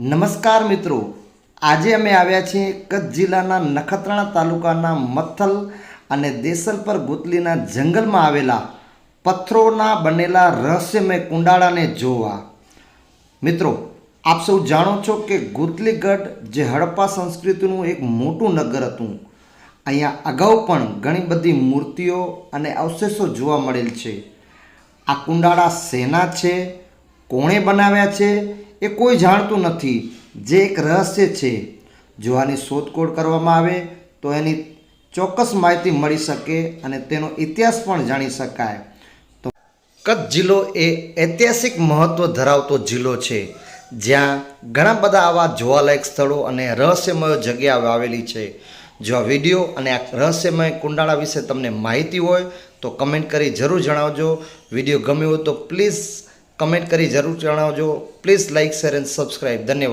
નમસ્કાર મિત્રો. આજે અમે આવ્યા છીએ કચ્છ જિલ્લાના નખત્રાણા તાલુકાના મથલ અને દેસલપર ગુતલીના જંગલમાં આવેલા પથ્થરોના બનેલા રહસ્યમય કુંડાળાને જોવા. મિત્રો, આપ સૌ જાણો છો કે ગુતલીગઢ જે હડપ્પા સંસ્કૃતિનું એક મોટું નગર હતું, અહીંયા અગાઉ પણ ઘણી બધી મૂર્તિઓ અને અવશેષો જોવા મળેલ છે. આ કુંડાળા શેના છે? કોણે બનાવ્યા છે? એ કોઈ જાણતું નથી. જે એક રહસ્ય છે, જો આની શોધખોળ કરવામાં આવે, તો એની ચોક્કસ માહિતી મળી શકે અને તેનો ઇતિહાસ પણ જાણી શકાય. તો કચ્છ જિલ્લો એ ઐતિહાસિક મહત્ત્વ ધરાવતો જિલ્લો છે, જ્યાં ઘણા બધા આવા જોવાલાયક સ્થળો અને રહસ્યમય જગ્યાઓ આવેલી છે. જો આ વીડિયો અને આ રહસ્યમય કુંડાળા વિશે તમને માહિતી હોય, તો કમેન્ટ કરી જરૂર જણાવજો. વીડિયો ગમ્યો હોય તો પ્લીઝ કમેન્ટ કરી જરૂર જણાવજો. Please like share and subscribe ધન્યવાદ.